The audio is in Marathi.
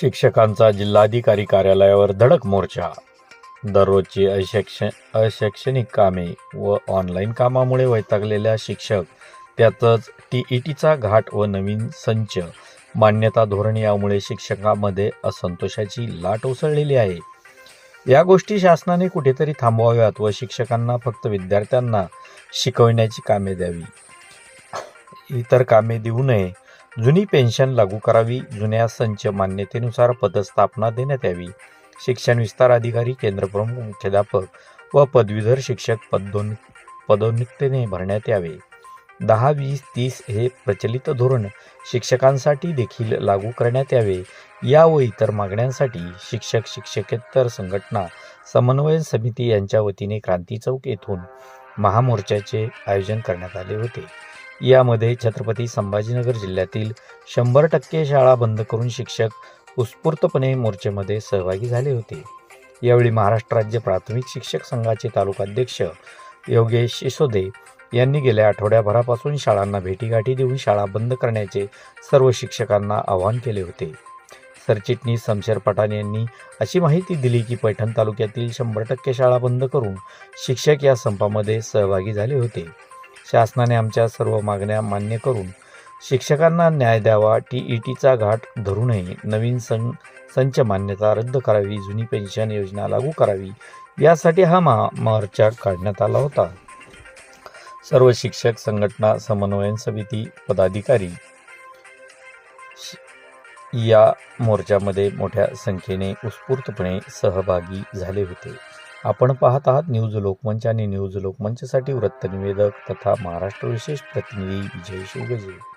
शिक्षकांचा जिल्हाधिकारी कार्यालयावर धडक मोर्चा. दररोजची अशैक्ष अशैक्षणिक कामे व ऑनलाईन कामामुळे वैतागलेल्या शिक्षक त्यातच टी ई टीचा घाट व नवीन संच मान्यता धोरण यामुळे शिक्षकांमध्ये असंतोषाची लाट उसळलेली आहे. या गोष्टी शासनाने कुठेतरी थांबवाव्यात व शिक्षकांना फक्त विद्यार्थ्यांना शिकवण्याची कामे द्यावी. इतर कामे देऊ नये जुनी पेन्शन लागू करावी जुन्या संच मान्यतेनुसार पदस्थापना देण्यात यावी. शिक्षण विस्तार अधिकारी केंद्रप्रमुख मुख्याध्यापक व पदवीधर शिक्षक पदोन पदोन्नतीने भरण्यात यावे. दहा वीस तीस हे प्रचलित धोरण शिक्षकांसाठी देखील लागू करण्यात यावे. या व इतर मागण्यांसाठी शिक्षक शिक्षकेतर संघटना समन्वय समिती यांच्या वतीने क्रांती चौक येथून महामोर्चाचे आयोजन करण्यात आले होते. यामध्ये छत्रपती संभाजीनगर जिल्ह्यातील शंभर टक्के शाळा बंद करून शिक्षक उत्स्फूर्तपणे मोर्चेमध्ये सहभागी झाले होते. यावेळी महाराष्ट्र राज्य प्राथमिक शिक्षक संघाचे तालुकाध्यक्ष योगेश यशोदे यांनी गेल्या आठवड्याभरापासून शाळांना भेटीगाठी देऊन शाळा बंद करण्याचे सर्व शिक्षकांना आवाहन केले होते. सरचिटणीस समशेर पठाण यांनी अशी माहिती दिली की पैठण तालुक्यातील शंभर टक्के शाळा बंद करून शिक्षक या संपामध्ये सहभागी झाले होते. शासनाने आमच्या सर्व मागण्या मान्य करून शिक्षकांना न्याय द्यावा टी ई टीचा घाट धरू नये नवीन सं संच मान्यता रद्द करावी जुनी पेन्शन योजना लागू करावी यासाठी हा महामोर्चा काढण्यात आला होता. सर्व शिक्षक संघटना समन्वयन समिती पदाधिकारी श- या मोर्चामध्ये मोठ्या संख्येने उत्स्फूर्तपणे सहभागी झाले होते. आपण पाहत आहात न्यूज लोकमंच आणि न्यूज लोकमंचसाठी वृत्तनिवेदक तथा महाराष्ट्र विशेष प्रतिनिधी विजय शिवगजे